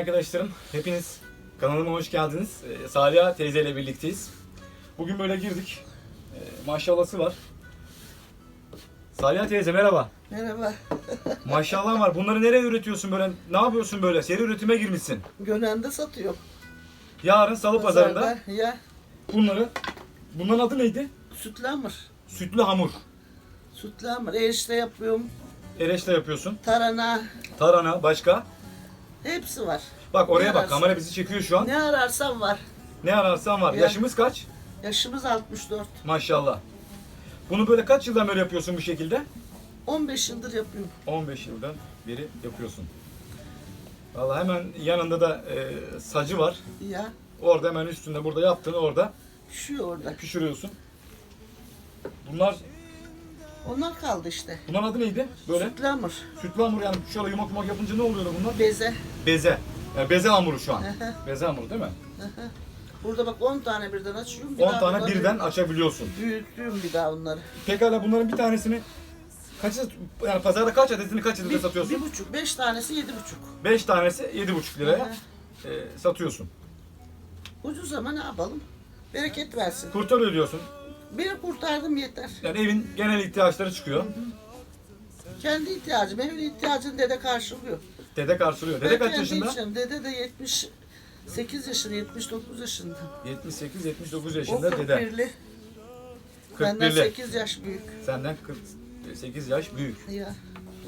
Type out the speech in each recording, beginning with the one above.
Arkadaşlarım hepiniz kanalıma hoş geldiniz. Ee, Salih teyze ile birlikteyiz. Bugün böyle girdik. Ee, maşallahı var. Salih teyze merhaba. Merhaba. Maşallah var. Bunları nereye üretiyorsun böyle? Ne yapıyorsun böyle? Seri üretime girmişsin. Gönen'de satıyor. Yarın salı pazarında Ya bunları Bunların adı neydi? sütlü hamur. Sütlü hamur. Sütlü hamur. Erişte yapıyorum. Ereçte yapıyorsun. Tarhana. Tarhana başka. Hepsi var. Bak oraya Ne bak. ararsan. Kamera bizi çekiyor şu an. Ne ararsan var. Ne ararsan var. Ya. Yaşımız kaç? Yaşımız 64. Maşallah. Bunu böyle kaç yıldan beri yapıyorsun bu şekilde? 15 yıldır yapıyorum. 15 yıldan beri yapıyorsun. Vallahi hemen yanında da e, sacı var. Ya. Orada hemen üstünde burada yaptığını orada Şu orada. pişiriyorsun. Bunlar Onlar kaldı işte. bunların adı neydi? Böyle Sütlü hamur. sütlü hamur yani şöyle yumak yumak yapınca ne oluyor bunlar? Beze. Beze. Yani beze hamuru şu an. Beze hamuru değil mi? Burada bak 10 tane birden açıyorum. Bir 10 daha tane bunları birden açabiliyorsun. Büyütüyorum bir daha onları. Pekala bunların bir tanesini kaç yani pazarda kaç adetini kaç adete satıyorsun? bir buçuk. Beş tanesi yedi buçuk. 5 tanesi 7,5 liraya e, satıyorsun. Ucuz ama ne yapalım? Bereket versin. Kurtarıyor diyorsun. Beni kurtardım yeter. Yani evin genel ihtiyaçları çıkıyor. Kendi ihtiyacım, evin ihtiyacını dede karşılıyor. Dede karşılıyor. Dede Ben kaç kendi yaşında? içim, Dede de 78 yaşında, 79 yaşında. 78-79 O yaşında dede. 41'li. Benden 41'li. 8 yaş büyük. Senden 48 yaş büyük. Ya.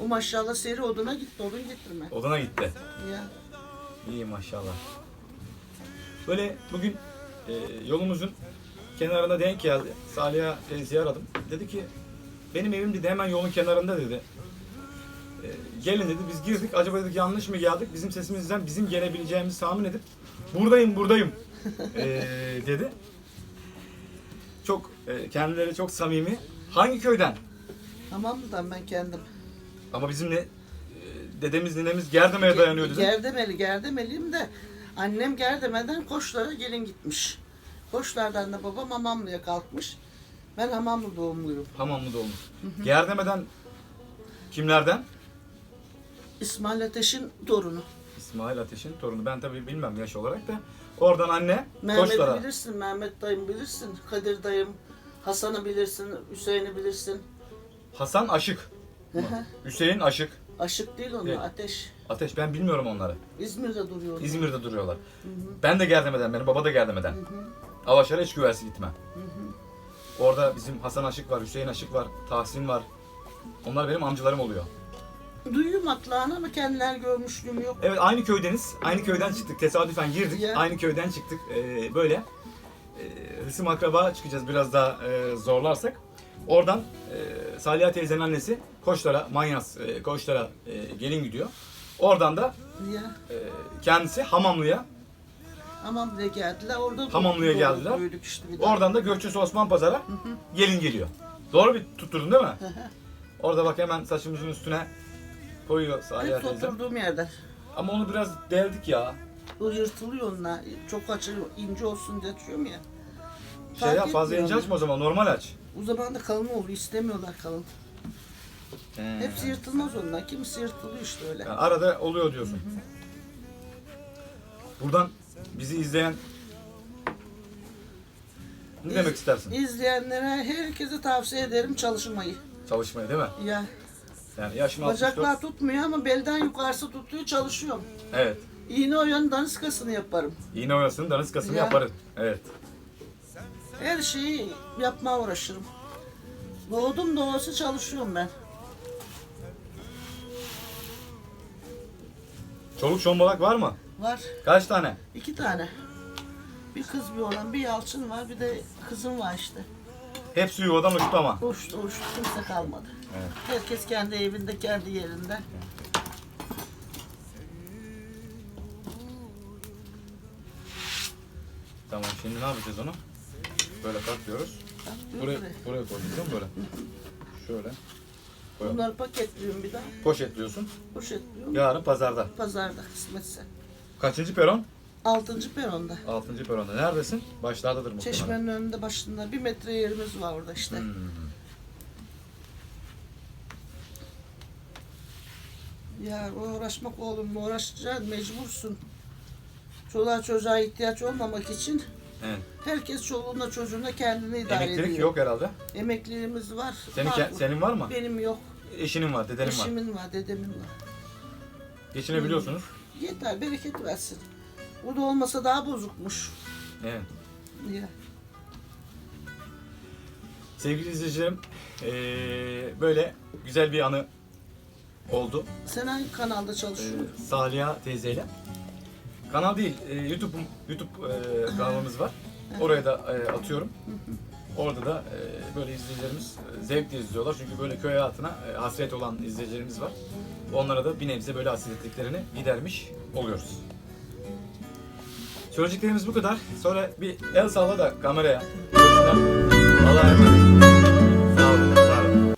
O maşallah seri oduna gitti, odun getirme. Odana gitti. Ya. İyi maşallah. Böyle bugün e, yolumuzun kenarına denk geldi. Salih'a teyzeyi aradım. Dedi ki benim evim dedi hemen yolun kenarında dedi. E, gelin dedi biz girdik. Acaba dedik yanlış mı geldik? Bizim sesimizden bizim gelebileceğimizi tahmin edip buradayım buradayım e, dedi. Çok e, kendileri çok samimi. Hangi köyden? Hamamlı'dan ben kendim. Ama bizim ne e, dedemiz ninemiz Gerdeme'ye dayanıyor dedi. Gerdemeli, Gerdemeliyim de annem Gerdeme'den Koçlara gelin gitmiş. Koçlardan da babam Hamamlı'ya kalkmış. Ben Hamamlı doğumluyum. Hamamlı doğmuş. Gerdeme'den kimlerden? İsmail Ateş'in torunu. İsmail Ateş'in torunu. Ben tabii bilmem yaş olarak da. Oradan anne Mehmet'i Koçlara. bilirsin, Mehmet dayım bilirsin, Kadir dayım, Hasan'ı bilirsin, Hüseyin'i bilirsin. Hasan Aşık. Hı. Hüseyin Aşık. Aşık değil onlar, Evet. ateş. Ateş ben bilmiyorum onları. İzmir'de duruyor. İzmir'de duruyorlar. Ben de Gerdeme'den, benim baba da Gerdeme'den. Avaşar'a hiç güversi gitmem. Orada bizim Hasan Aşık var, Hüseyin Aşık var, Tahsin var. Onlar benim amcalarım oluyor. Duyuyorum atlağını ama kendiler görmüşlüğüm yok. Evet aynı köydeniz. Aynı köyden çıktık. Tesadüfen girdik. Ya. Aynı köyden çıktık. Ee, böyle e, hısım akraba çıkacağız biraz daha e, zorlarsak. Oradan e, Saliha teyzenin annesi Koçlara, Manyas e, Koçlara e, gelin gidiyor. Oradan da Ya. e, kendisi Hamamlı'ya, Hamamlı'ya geldiler. Orada Hamamlı'ya doğduk, geldiler. Büyüdük işte bir daha. oradan da Gökçesi Osman Pazar'a gelin geliyor. Doğru bir tutturdun değil mi? Orada bak hemen saçımızın üstüne koyuyor Saliha Hep teyze. oturduğum yerden. Ama onu biraz deldik ya. O yırtılıyor onlar. Çok açıyor, ince olsun diye açıyorum ya. Şey Fark ya fazla etmiyor ince onu. açma o zaman normal aç. O zaman da kalın olur. istemiyorlar kalın. Hepsi yırtılmaz onlar. Kimisi yırtılıyor işte öyle. Yani arada oluyor diyorsun. Buradan bizi izleyen ne İz- demek istersin? İzleyenlere herkese tavsiye ederim çalışmayı. Çalışmayı değil mi? Ya Yani yaşım 64. bacaklar tutmuyor ama belden yukarısı tutuyor çalışıyorum. Evet. İğne oyanın daniskasını yaparım. İğne oyasını daniskasını Ya. yaparız. Evet. Her şeyi yapmaya uğraşırım. Doğdum doğası çalışıyorum ben. Çoluk şombalak var mı? Var Kaç tane? iki tane. Bir kız bir oğlan, bir yalçın var, bir de kızım var işte. Hepsi yuvadan uçtu ama. Uçtu uçtu kimse kalmadı. Evet. Herkes kendi evinde, kendi yerinde. Tamam şimdi ne yapacağız onu? Böyle katlıyoruz. Dur Buraya, buraya. buraya koyacağız değil mi böyle? Şöyle. Koyalım. Bunları paketliyorum bir daha. Poşetliyorsun. Poşetliyorum. Yarın pazarda. Pazarda kısmetse. Kaçıncı peron? Altıncı peronda. Altıncı peronda. Neredesin? Başlardadır muhtemelen. Çeşmenin önünde başında bir metre yerimiz var orada işte. Hmm. Ya uğraşmak oğlum uğraşacaksın mecbursun. Çoluğa çocuğa ihtiyaç olmamak için Evet. herkes çoluğuna çocuğuna kendini idare ediyor. yok herhalde. Emekliliğimiz var. Senin, ke- Farklı. senin var mı? Benim yok. Eşinin var, dedenin var. Eşimin var, dedemin var. Geçinebiliyorsunuz. Yeter, bereket versin. O da olmasa daha bozukmuş. Evet. Ya. Sevgili izleyicilerim, eee, böyle güzel bir anı oldu. Sen hangi kanalda çalışıyorsun? Saliha teyzeyle. Kanal değil, eee, YouTube YouTube eee, kanalımız var. Oraya da eee, atıyorum. Orada da eee, böyle izleyicilerimiz zevkle izliyorlar. Çünkü böyle köy hayatına eee, hasret olan izleyicilerimiz var. Onlara da bir nebze böyle hasretliklerini gidermiş oluyoruz. Söyleyeceklerimiz bu kadar. Sonra bir el salla da kameraya. Allah'a emanet.